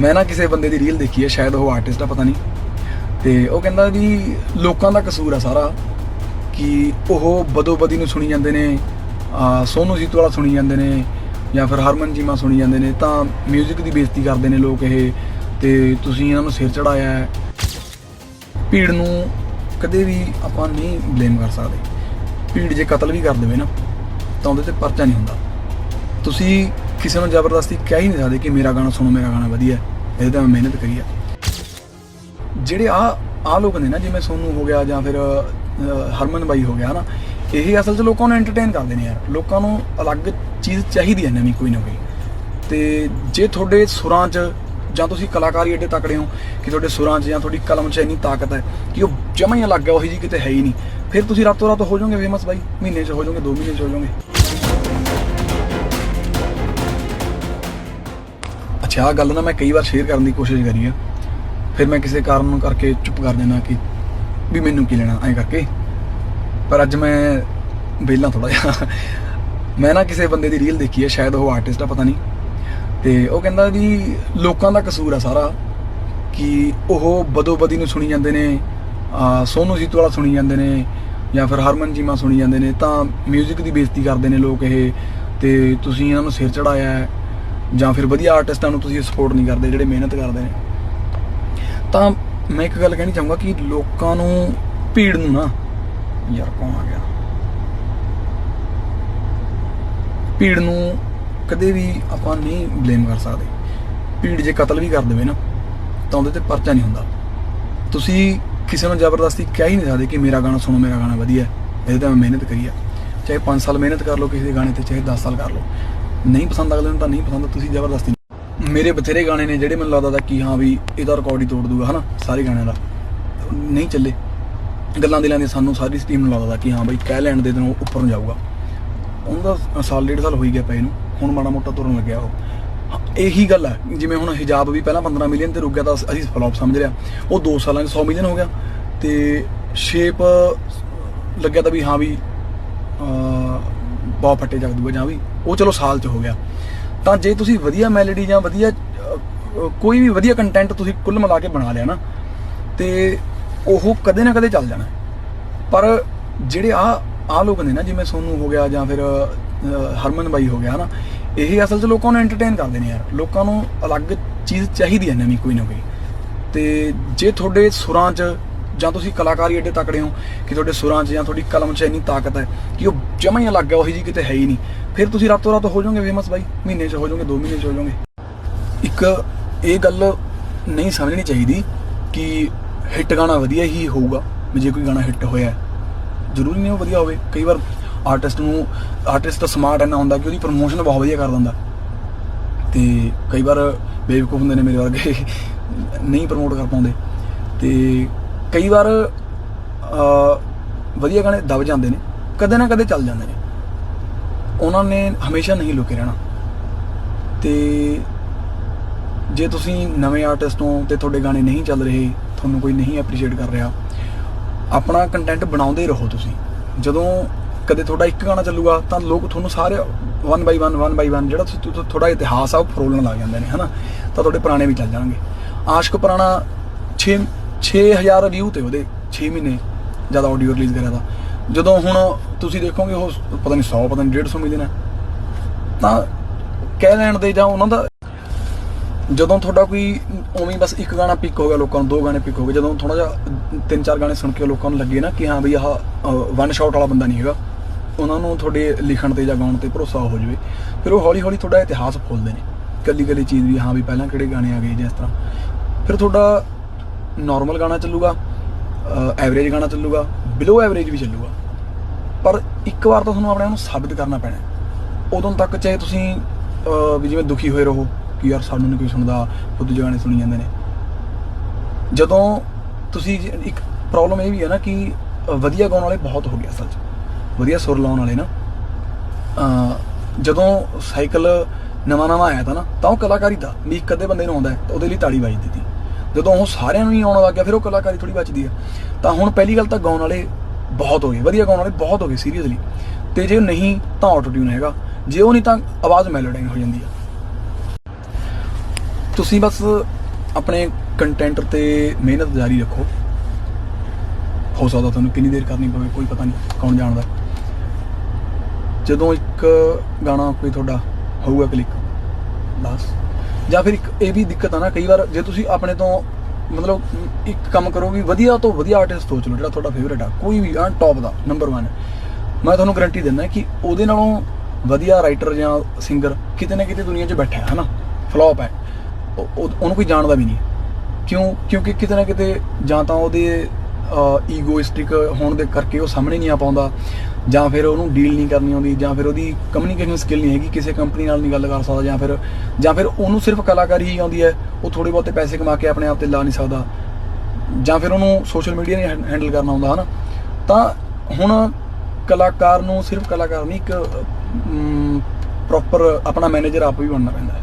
ਮੈਂ ਨਾ ਕਿਸੇ ਬੰਦੇ ਦੀ ਰੀਲ ਦੇਖੀ ਹੈ ਸ਼ਾਇਦ ਉਹ ਆਰਟਿਸਟ ਆ, ਪਤਾ ਨਹੀਂ। ਤੇ ਉਹ ਕਹਿੰਦਾ ਵੀ ਲੋਕਾਂ ਦਾ ਕਸੂਰ ਆ ਸਾਰਾ ਕਿ ਉਹ ਬਦੋਬਦੀ ਨੂੰ ਸੁਣੀ ਜਾਂਦੇ ਨੇ, ਆ ਸੋਨੂ ਸੀਤੂ ਵਾਲਾ ਸੁਣੀ ਜਾਂਦੇ ਨੇ ਜਾਂ ਫਿਰ ਹਰਮਨ ਜੀਮਾ ਸੁਣੀ ਜਾਂਦੇ ਨੇ, ਤਾਂ 뮤직 ਦੀ ਬੇਇੱਜ਼ਤੀ ਕਰਦੇ ਨੇ ਲੋਕ ਇਹ, ਤੇ ਤੁਸੀਂ ਇਹਨਾਂ ਨੂੰ ਸਿਰ ਚੜਾਇਆ ਹੈ। ਭੀੜ ਨੂੰ ਕਦੇ ਵੀ ਆਪਾਂ ਨਹੀਂ ਬਲੇਮ ਕਰ ਸਕਦੇ। ਭੀੜ ਜੇ ਕਤਲ ਵੀ ਕਰ ਦੇਵੇ ਨਾ, ਤਾਂ ਉਹਦੇ ਤੇ ਪਰਚਾ ਨਹੀਂ ਹੁੰਦਾ। ਤੁਸੀਂ ਕਿਸੇ ਨੂੰ ਜ਼ਬਰਦਸਤੀ ਕਹਿ ਹੀ ਨਹੀਂ ਸਕਦੇ ਕਿ ਮੇਰਾ ਗਾਣਾ ਸੁਣੋ, ਮੇਰਾ ਗਾਣਾ ਵਧੀਆ ਇਹਦੇ ਤਾਂ ਮੈਂ ਮਿਹਨਤ ਕਰੀ ਆ। ਜਿਹੜੇ ਆ ਆ ਲੋਕ ਨੇ ਨਾ, ਜਿਵੇਂ ਸੋਨੂ ਹੋ ਗਿਆ ਜਾਂ ਫਿਰ ਹਰਮਨ ਬਾਈ ਹੋ ਗਿਆ ਨਾ ਇਹ ਅਸਲ 'ਚ ਲੋਕਾਂ ਨੂੰ ਐਂਟਰਟੇਨ ਕਰਦੇ ਨੇ ਯਾਰ। ਲੋਕਾਂ ਨੂੰ ਅਲੱਗ ਚੀਜ਼ ਚਾਹੀਦੀ ਹੈ ਨਵੀਂ ਕੋਈ ਨਾ ਕੋਈ। ਤੇ ਜੇ ਤੁਹਾਡੇ ਸੁਰਾਂ 'ਚ ਜਾਂ ਤੁਸੀਂ ਕਲਾਕਾਰੀ ਏਡੇ ਤਕੜੇ ਹੋ ਕਿ ਤੁਹਾਡੇ ਸੁਰਾਂ 'ਚ ਜਾਂ ਤੁਹਾਡੀ ਕਲਮ 'ਚ ਇੰਨੀ ਤਾਕਤ ਹੈ ਕਿ ਉਹ ਜਮਾਂ ਹੀ ਅਲੱਗ ਹੈ, ਉਹੀ ਜੀ ਕਿਤੇ ਹੈ ਹੀ ਨਹੀਂ। ਫਿਰ ਤੁਸੀਂ ਰਾਤੋਂ ਰਾਤ ਹੋ ਜਾਓਗੇ ਫੇਮਸ ਬਾਈ, ਮਹੀਨੇ 'ਚ ਹੋ ਜਾਓਗੇ 2 ਮਹੀਨੇ 'ਚ ਹੋ ਜਾਓਗੇ। ਅੱਛਾ ਆਹ ਗੱਲ ਨਾ ਮੈਂ ਕਈ ਵਾਰ ਸ਼ੇਅਰ ਕਰਨ ਦੀ ਕੋਸ਼ਿਸ਼ ਕਰੀ ਆ। ਫਿਰ ਮੈਂ ਕਿਸੇ ਕਾਰਨ ਕਰਕੇ ਚੁੱਪ ਕਰ ਜਾਣਾ ਕਿ ਵੀ ਮੈਨੂੰ ਕੀ ਲੈਣਾ, ਐਂ ਕਰਕੇ। ਪਰ ਅੱਜ ਮੈਂ ਵਿਹਲਾ ਥੋੜਾ ਜਿਹਾ। ਮੈਂ ਨਾ ਕਿਸੇ ਬੰਦੇ ਦੀ ਰੀਲ ਦੇਖੀ ਹੈ ਸ਼ਾਇਦ ਉਹ ਆਰਟਿਸਟ ਆ, ਪਤਾ ਨਹੀਂ। ਤੇ ਉਹ ਕਹਿੰਦਾ ਵੀ ਲੋਕਾਂ ਦਾ ਕਸੂਰ ਆ ਸਾਰਾ ਕਿ ਉਹ ਬਦੋਬਦੀ ਨੂੰ ਸੁਣੀ ਜਾਂਦੇ ਨੇ, ਆ ਸੋਨੂ ਸੀਤੂ ਵਾਲਾ ਸੁਣੀ ਜਾਂਦੇ ਨੇ, ਜਾਂ ਫਿਰ ਹਰਮਨ ਜੀਮਾ ਸੁਣੀ ਜਾਂਦੇ ਨੇ, ਤਾਂ 뮤직 ਦੀ ਬੇਇੱਜ਼ਤੀ ਕਰਦੇ ਨੇ ਲੋਕ ਇਹ। ਤੇ ਤੁਸੀਂ ਇਹਨਾਂ ਨੂੰ ਸਿਰ ਚੜਾਇਆ ਜਾਂ ਫਿਰ ਵਧੀਆ ਆਰਟਿਸਟਾਂ ਨੂੰ ਤੁਸੀਂ ਸਪੋਰਟ ਨਹੀਂ ਕਰਦੇ, ਜਿਹੜੇ ਮਿਹਨਤ ਕਰਦੇ ਨੇ। ਤਾਂ ਮੈਂ ਇੱਕ ਗੱਲ ਕਹਿਣੀ ਚਾਹੂੰਗਾ ਕਿ ਲੋਕਾਂ ਨੂੰ ਭੀੜ ਨੂੰ ਨਾ ਯਾਰ ਕੌਣ ਆ ਗਿਆ? ਭੀੜ ਨੂੰ ਕਦੇ ਵੀ ਆਪਾਂ ਨਹੀਂ ਬਲੇਮ ਕਰ ਸਕਦੇ। ਭੀੜ ਜੇ ਕਤਲ ਵੀ ਕਰ ਦੇਵੇ ਨਾ, ਤਾਂ ਉਹਦੇ ਤੇ ਪਰਚਾ ਨਹੀਂ ਹੁੰਦਾ। ਤੁਸੀਂ ਕਿਸੇ ਨੂੰ ਜ਼ਬਰਦਸਤੀ ਕਹਿ ਹੀ ਨਹੀਂ ਸਕਦੇ ਕਿ ਮੇਰਾ ਗਾਣਾ ਸੁਣੋ, ਮੇਰਾ ਗਾਣਾ ਵਧੀਆ ਇਹਦੇ ਤੇ ਮੈਂ ਮਿਹਨਤ ਕਰੀ ਆ। ਚਾਹੇ 5 ਸਾਲ ਮਿਹਨਤ ਕਰ ਲਓ, ਕਿਸੇ ਦੇ ਗਾਣੇ ਤੇ, ਚਾਹੇ 10 ਸਾਲ ਕਰ ਲਓ। ਨਹੀਂ ਪਸੰਦ, ਅਗਲੇ ਨੂੰ ਤਾਂ ਨਹੀਂ ਪਸੰਦ, ਤੁਸੀਂ ਜ਼ਬਰਦਸਤੀ ਮੇਰੇ ਬਥੇਰੇ ਗਾਣੇ ਨੇ ਜਿਹੜੇ ਮੈਨੂੰ ਲੱਗਦਾ ਤਾਂ ਕਿ ਹਾਂ ਵੀ ਇਹਦਾ ਰਿਕਾਰਡ ਹੀ ਤੋੜ ਦੂਗਾ, ਹਨਾ? ਸਾਰੇ ਗਾਣਿਆਂ ਦਾ। ਨਹੀਂ ਚੱਲੇ। ਗੱਲਾਂ ਦਿਲਾਂ ਦੀ ਸਾਨੂੰ ਸਾਰੀ ਟੀਮ ਨੂੰ ਲੱਗਦਾ ਕਿ ਹਾਂ ਬਈ ਕਹਿ ਲੈਣ ਦੇ ਦਿਨ ਉਹ ਉੱਪਰ ਨੂੰ ਜਾਊਗਾ। ਉਹਦਾ ਸਾਲ, ਡੇਢ ਸਾਲ ਹੋਈ ਗਿਆ ਪਏ ਨੂੰ। ਹੁਣ ਮਾੜਾ ਮੋਟਾ ਤੁਰਨ ਲੱਗਿਆ ਉਹ। ਇਹੀ ਗੱਲ ਹੈ ਜਿਵੇਂ ਹੁਣ ਹਿਜਾਬ ਵੀ ਪਹਿਲਾਂ 15 ਮਿਲੀਅਨ ਤੇ ਰੁਕ ਗਿਆ ਤਾਂ ਅਸੀਂ ਫਲॉप ਸਮਝ ਲਿਆ। ਉਹ 2 ਸਾਲਾਂ 'ਚ 100 ਮਿਲੀਅਨ ਹੋ ਗਿਆ। ਤੇ ਸ਼ੇਪ ਲੱਗਿਆ ਤਾਂ ਵੀ ਹਾਂ ਵੀ ਬਹੁਤ ਫੱਟੇ ਜਗ ਦੂਗਾ ਜਾਂ ਵੀ, ਉਹ ਚਲੋ ਸਾਲ 'ਚ ਹੋ ਗਿਆ। ਤਾਂ ਜੇ ਤੁਸੀਂ ਵਧੀਆ ਮੈਲੋਡੀ ਜਾਂ ਵਧੀਆ ਕੋਈ ਵੀ ਵਧੀਆ ਕੰਟੈਂਟ ਤੁਸੀਂ ਕੁੱਲ ਮਿਲਾ ਕੇ ਬਣਾ ਲਿਆ ਨਾ, ਤੇ ਉਹ ਕਦੇ ਨਾ ਕਦੇ ਚੱਲ ਜਾਣਾ। ਪਰ ਜਿਹੜੇ ਆ ਆ ਲੋਕ ਨੇ ਨਾ, ਜਿਵੇਂ ਸੋਨੂ ਹੋ ਗਿਆ ਜਾਂ ਫਿਰ ਹਰਮਨ ਬਾਈ ਹੋ ਗਿਆ, ਹਨਾ, ਇਹ ਅਸਲ 'ਚ ਲੋਕਾਂ ਨੂੰ ਐਂਟਰਟੇਨ ਕਰਦੇ ਨੇ ਯਾਰ। ਲੋਕਾਂ ਨੂੰ ਅਲੱਗ ਚੀਜ਼ ਚਾਹੀਦੀ ਹੈ ਨਵੀਂ ਕੋਈ ਨਾ ਕੋਈ। ਤੇ ਜੇ ਤੁਹਾਡੇ ਸੁਰਾਂ 'ਚ ਜਾਂ ਤੁਸੀਂ ਕਲਾਕਾਰੀ ਐਡੇ ਤਕੜੇ ਹੋ ਕਿ ਤੁਹਾਡੇ ਸੁਰਾਂ 'ਚ ਜਾਂ ਤੁਹਾਡੀ ਕਲਮ 'ਚ ਇੰਨੀ ਤਾਕਤ ਹੈ ਕਿ ਉਹ ਜਮਾਂ ਹੀ ਅਲੱਗ ਹੈ, ਉਹੀ ਜੀ ਕਿਤੇ ਹੈ ਹੀ ਨਹੀਂ। ਫਿਰ ਤੁਸੀਂ ਰਾਤੋਂ ਰਾਤ ਹੋ ਜਾਓਗੇ ਫੇਮਸ ਬਾਈ, ਮਹੀਨੇ 'ਚ ਹੋ ਜਾਓਗੇ 2 ਮਹੀਨੇ 'ਚ ਹੋ ਜਾਓਗੇ। ਇੱਕ ਇਹ ਗੱਲ ਨਹੀਂ ਸਮਝਣੀ ਚਾਹੀਦੀ ਕਿ ਹਿੱਟ ਗਾਣਾ ਵਧੀਆ ਹੀ ਹੋਊਗਾ ਵੀ ਜੇ ਕੋਈ ਗਾਣਾ ਹਿੱਟ ਹੋਇਆ ਜ਼ਰੂਰੀ ਨਹੀਂ ਉਹ ਵਧੀਆ ਹੋਵੇ। ਕਈ ਵਾਰ ਆਰਟਿਸਟ ਨੂੰ ਆਰਟਿਸਟ ਤਾਂ ਸਮਾਰਟ ਇੰਨਾ ਹੁੰਦਾ ਕਿ ਉਹਦੀ ਪ੍ਰਮੋਸ਼ਨ ਬਹੁਤ ਵਧੀਆ ਕਰ ਦਿੰਦਾ। ਤੇ ਕਈ ਵਾਰ ਬੇਵਕੂਫ ਹੁੰਦੇ ਨੇ ਮੇਰੇ ਵਰਗੇ, ਨਹੀਂ ਪ੍ਰਮੋਟ ਕਰ ਪਾਉਂਦੇ। ਤੇ ਕਈ ਵਾਰ ਵਧੀਆ ਗਾਣੇ ਦਬ ਜਾਂਦੇ ਨੇ, ਕਦੇ ਨਾ ਕਦੇ ਚੱਲ ਜਾਂਦੇ ਨੇ। ਉਹਨਾਂ ਨੇ ਹਮੇਸ਼ਾ ਨਹੀਂ ਲੁਕੇ ਰਹਿਣਾ। ਤੇ ਜੇ ਤੁਸੀਂ ਨਵੇਂ ਆਰਟਿਸਟ ਹੋ ਤੇ ਤੁਹਾਡੇ ਗਾਣੇ ਨਹੀਂ ਚੱਲ ਰਹੇ, ਤੁਹਾਨੂੰ ਕੋਈ ਨਹੀਂ ਐਪਰੀਸ਼ੀਏਟ ਕਰ ਰਿਹਾ, ਆਪਣਾ ਕੰਟੈਂਟ ਬਣਾਉਂਦੇ ਰਹੋ ਤੁਸੀਂ। ਜਦੋਂ ਕਦੇ ਤੁਹਾਡਾ ਇੱਕ ਗਾਣਾ ਚੱਲੂਗਾ, ਤਾਂ ਲੋਕ ਤੁਹਾਨੂੰ ਸਾਰੇ one by one one by one ਜਿਹੜਾ ਤੁਹਾਡਾ ਇਤਿਹਾਸ ਆ, ਉਹ ਫਰੋਲਣ ਲੱਗ ਜਾਂਦੇ ਨੇ, ਹਨਾ? ਤਾਂ ਤੁਹਾਡੇ ਪੁਰਾਣੇ ਵੀ ਚੱਲ ਜਾਣਗੇ। ਆਸ਼ਕ ਪੁਰਾਣਾ 6 6000 ਵਿਊ ਤੇ ਉਹਦੇ 6 ਮਹੀਨੇ ਜਦ ਆਡੀਓ ਰਿਲੀਜ਼ ਕਰਿਆ ਤਾਂ। ਜਦੋਂ ਹੁਣ ਤੁਸੀਂ ਦੇਖੋਗੇ ਉਹ ਪਤਾ ਨਹੀਂ 100 ਪਤਾ ਨਹੀਂ 150 ਮਿਲੀਅਨ ਹੈ ਤਾਂ ਕਹਿ ਲੈਣ ਦੇ ਜਾਂ ਉਹਨਾਂ ਦਾ ਜਦੋਂ ਤੁਹਾਡਾ ਕੋਈ ਉਵੇਂ ਬਸ ਇੱਕ ਗਾਣਾ ਪਿਕ ਹੋ ਗਿਆ ਲੋਕਾਂ ਨੂੰ, ਦੋ ਗਾਣੇ ਪਿਕ ਹੋ ਗਏ, ਜਦੋਂ ਥੋੜਾ ਜਿਹਾ ਤਿੰਨ ਚਾਰ ਗਾਣੇ ਸੁਣ ਕੇ ਲੋਕਾਂ ਨੂੰ ਲੱਗੇ ਨਾ ਕਿ ਹਾਂ ਵੀ ਆਹ ਵਨ ਸ਼ਾਟ ਵਾਲਾ ਬੰਦਾ ਨਹੀਂ ਹੈਗਾ, ਉਹਨਾਂ ਨੂੰ ਤੁਹਾਡੇ ਲਿਖਣ ਤੇ ਜਾਂ ਗਾਉਣ ਤੇ ਭਰੋਸਾ ਹੋ ਜਾਵੇ। ਫਿਰ ਉਹ ਹੌਲੀ ਹੌਲੀ ਤੁਹਾਡਾ ਇਤਿਹਾਸ ਖੋਲਦੇ ਨੇ। ਕੱਲੀ ਕੱਲੀ ਚੀਜ਼ ਵੀ, ਹਾਂ ਵੀ ਪਹਿਲਾਂ ਕਿਹੜੇ ਗਾਣੇ ਆ ਗਏ ਜਿਸ ਤਰ੍ਹਾਂ। ਫਿਰ ਤੁਹਾਡਾ ਨਾਰਮਲ ਗਾਣਾ ਚੱਲੂਗਾ ਐਵਰੇਜ ਗਾਣਾ ਚੱਲੂਗਾ ਬਿਲੋ ਐਵਰੇਜ ਵੀ ਚੱਲੂਗਾ। ਪਰ ਇੱਕ ਵਾਰ ਤਾਂ ਤੁਹਾਨੂੰ ਆਪਣੇ ਆਪ ਨੂੰ ਸਾਬਿਤ ਕਰਨਾ ਪੈਣਾ ਉਦੋਂ ਤੱਕ ਚਾਹੇ ਤੁਸੀਂ ਵੀ ਜਿਵੇਂ ਦੁਖੀ ਹੋਏ ਰਹੋ, ਕਿ ਯਾਰ ਸਾਨੂੰ ਨਹੀਂ ਕੋਈ ਸੁਣਦਾ, ਖੁਦ ਦੇ ਗਾਣੇ ਸੁਣੀ ਜਾਂਦੇ ਨੇ। ਜਦੋਂ ਤੁਸੀਂ ਇੱਕ ਪ੍ਰੋਬਲਮ ਇਹ ਵੀ ਹੈ ਨਾ ਕਿ ਵਧੀਆ ਗਾਉਣ ਵਾਲੇ ਬਹੁਤ ਹੋ ਗਏ ਅਸਲ 'ਚ। ਵਧੀਆ ਸੁਰ ਲਾਉਣ ਵਾਲੇ ਨਾ। ਜਦੋਂ ਸਾਈਕਲ ਨਵਾਂ ਨਵਾਂ ਆਇਆ ਤਾਂ ਨਾ, ਤਾਂ ਉਹ ਕਲਾਕਾਰੀ ਦਾ, ਵੀ ਇੱਕ ਅੱਧੇ ਬੰਦੇ ਨੂੰ ਆਉਂਦਾ ਤਾਂ ਉਹਦੇ ਲਈ ਤਾੜੀ ਵੱਜਦੀ ਸੀ ਜਦੋਂ ਉਹ ਸਾਰਿਆਂ ਨੂੰ ਹੀ ਆਉਣ ਲੱਗ ਗਿਆ, ਫਿਰ ਉਹ ਕਲਾਕਾਰੀ ਥੋੜੀ ਬਚਦੀ ਆ। ਤਾਂ ਹੁਣ ਪਹਿਲੀ ਗੱਲ ਤਾਂ ਗਾਉਣ ਵਾਲੇ ਬਹੁਤ ਹੋ ਗਏ, ਵਧੀਆ ਗਾਉਣ ਵਾਲੇ ਬਹੁਤ ਹੋ ਗਏ ਸੀਰੀਅਸਲੀ ਤੇ ਜੇ ਨਹੀਂ ਤਾਂ ਆਟੋ ਟਿਊਨ ਹੈਗਾ। ਜੇ ਉਹ ਨਹੀਂ ਤਾਂ ਆਵਾਜ਼ ਮੈਲੋਡਾਈਨ ਹੋ ਜਾਂਦੀ ਆ। ਤੁਸੀਂ ਬਸ ਆਪਣੇ ਕੰਟੈਂਟ ਤੇ ਮਿਹਨਤ ਜਾਰੀ ਰੱਖੋ। ਹੋ ਸਕਦਾ ਤੁਹਾਨੂੰ ਕਿੰਨੀ ਦੇਰ ਕਰਨੀ ਪਵੇ, ਕੋਈ ਪਤਾ ਨਹੀਂ ਕੌਣ ਜਾਣਦਾ। ਜਦੋਂ ਇੱਕ ਗਾਣਾ ਕੋਈ ਤੁਹਾਡਾ ਹੋਊਗਾ ਕਲਿੱਕ ਬਸ। ਜਾਂ ਫਿਰ ਇੱਕ ਇਹ ਵੀ ਦਿੱਕਤ ਆ ਨਾ, ਕਈ ਵਾਰ ਜੇ ਤੁਸੀਂ ਆਪਣੇ ਤੋਂ ਮਤਲਬ ਇੱਕ ਕੰਮ ਕਰੋ ਵੀ ਵਧੀਆ ਤੋਂ ਵਧੀਆ ਆਰਟਿਸਟ ਸੋਚ ਲਓ, ਜਿਹੜਾ ਤੁਹਾਡਾ ਫੇਵਰੇਟ ਆ, ਕੋਈ ਵੀ ਆ ਟੌਪ ਦਾ ਨੰਬਰ 1 ਮੈਂ ਤੁਹਾਨੂੰ ਗਾਰੰਟੀ ਦਿੰਦਾ ਕਿ ਉਹਦੇ ਨਾਲੋਂ ਵਧੀਆ ਰਾਈਟਰ ਜਾਂ ਸਿੰਗਰ ਕਿਤੇ ਨਾ ਕਿਤੇ ਦੁਨੀਆ 'ਚ ਬੈਠਾ ਹੈ, ਹਨਾ? ਫਲॉप ਹੈ। ਉਹ- ਉਹਨੂੰ ਕੋਈ ਜਾਣਦਾ ਵੀ ਨਹੀਂ। ਕਿਉਂ? ਕਿਉਂਕਿ ਕਿਤੇ ਨਾ ਕਿਤੇ ਜਾਂ ਤਾਂ ਉਹਦੇ ਈਗੋਇਸਟਿਕ ਹੋਣ ਦੇ ਕਰਕੇ ਉਹ ਸਾਹਮਣੇ ਨਹੀਂ ਆ ਪਾਉਂਦਾ। ਜਾਂ ਫਿਰ ਉਹਨੂੰ ਡੀਲ ਨਹੀਂ ਕਰਨੀ ਆਉਂਦੀ, ਜਾਂ ਫਿਰ ਉਹਦੀ ਕਮਿਊਨੀਕੇਸ਼ਨ ਸਕਿੱਲ ਨਹੀਂ ਹੈਗੀ, ਕਿਸੇ ਕੰਪਨੀ ਨਾਲ ਨਹੀਂ ਗੱਲ ਕਰ ਸਕਦਾ, ਜਾਂ ਫਿਰ ਜਾਂ ਫਿਰ ਉਹਨੂੰ ਸਿਰਫ ਕਲਾਕਾਰੀ ਹੀ ਆਉਂਦੀ ਹੈ, ਉਹ ਥੋੜੇ ਬਹੁਤੇ ਪੈਸੇ ਕਮਾ ਕੇ ਆਪਣੇ ਆਪ ਤੇ ਲਾ ਨਹੀਂ ਸਕਦਾ। ਜਾਂ ਫਿਰ ਉਹਨੂੰ ਸੋਸ਼ਲ ਮੀਡੀਆ ਨਹੀਂ ਹੈਂਡਲ ਕਰਨਾ ਆਉਂਦਾ, ਹਨਾ? ਤਾਂ ਹੁਣ ਕਲਾਕਾਰ ਨੂੰ ਸਿਰਫ ਕਲਾਕਾਰ ਨਹੀਂ, ਇੱਕ ਪ੍ਰੋਪਰ ਆਪਣਾ ਮੈਨੇਜਰ ਆਪ ਵੀ ਬਣਨਾ ਪੈਂਦਾ ਹੈ।